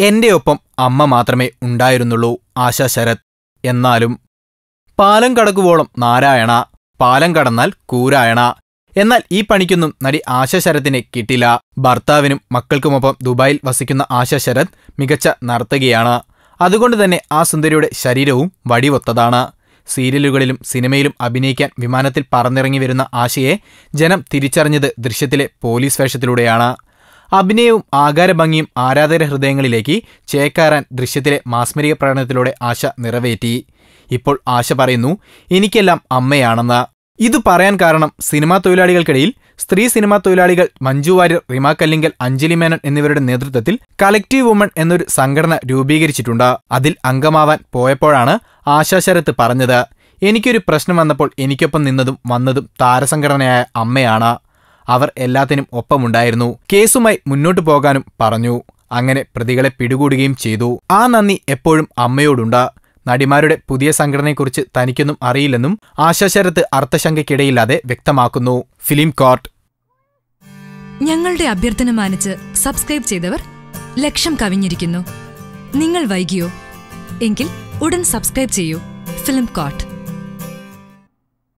എന്റെ ഒപ്പം അമ്മ മാത്രമേ ഉണ്ടായിരുന്നുള്ളൂ ആശാ ശരത്. എന്നാലും പാലം കടക്കുവോളം നാരായണ പാലം കടന്നാൽ കൂരായണ. എന്നാൽ ഈ പണിക്കൊന്നും നടി ആശാ ശരത്തിനെ കിട്ടില്ല. ഭർത്താവിനും മക്കൾക്കുമൊപ്പം ദുബായിൽ വസിക്കുന്ന ആശാ ശരത് മികച്ച നർത്തകിയാണ്. അതുകൊണ്ട് തന്നെ ആ സുന്ദരിയുടെ ശരീരവും വടിവൊത്തതാണ്. സീരിയലുകളിലും സിനിമയിലും അഭിനയിക്കാൻ വിമാനത്തിൽ പറന്നിറങ്ങി വരുന്ന ആശയെ ജനം തിരിച്ചറിഞ്ഞത് ദൃശ്യത്തിലെ പോലീസ് വേഷത്തിലൂടെയാണ്. അഭിനയവും ആകാരഭംഗിയും ആരാധക ഹൃദയങ്ങളിലേക്ക് ചേക്കാറാൻ ദൃശ്യത്തിലെ മാസ്മരിക പ്രകടനത്തിലൂടെ ആശ നിറവേറ്റി. ഇപ്പോൾ ആശ പറയുന്നു എനിക്കെല്ലാം അമ്മയാണെന്ന്. ഇത് പറയാൻ കാരണം സിനിമാ തൊഴിലാളികൾക്കിടയിൽ സ്ത്രീ സിനിമാ തൊഴിലാളികൾ മഞ്ജു വാര്യർ റിമ കല്ലിങ്കൽ അഞ്ജലി മേനൻ എന്നിവരുടെ നേതൃത്വത്തിൽ കളക്റ്റീവ് വുമൺ എന്നൊരു സംഘടന രൂപീകരിച്ചിട്ടുണ്ട്. അതിൽ അംഗമാവാൻ പോയപ്പോഴാണ് ആശാശരത്ത് പറഞ്ഞത് എനിക്കൊരു പ്രശ്നം വന്നപ്പോൾ എനിക്കൊപ്പം നിന്നതും വന്നതും താരസംഘടനയായ അമ്മയാണ്. അവർ എല്ലാത്തിനും ഒപ്പമുണ്ടായിരുന്നു. കേസുമായി മുന്നോട്ടു പോകാനും പറഞ്ഞു. അങ്ങനെ പ്രതികളെ പിടികൂടുകയും ചെയ്തു. ആ നന്ദി എപ്പോഴും അമ്മയോടുണ്ട. നടിമാരുടെ പുതിയ സംഘടനയെക്കുറിച്ച് തനിക്കൊന്നും അറിയില്ലെന്നും ആശാശരത്ത് അർത്ഥശങ്കയ്ക്കിടയില്ലാതെ വ്യക്തമാക്കുന്നു. Film court. ഞങ്ങളുടെ അഭ്യർത്ഥന മാനിച്ച് സബ്സ്ക്രൈബ് ചെയ്തവർ ലക്ഷം കവിഞ്ഞിരിക്കുന്നു. നിങ്ങൾ വൈകിയോ? എങ്കിൽ ഉടൻ സബ്സ്ക്രൈബ് ചെയ്യൂ. Film coat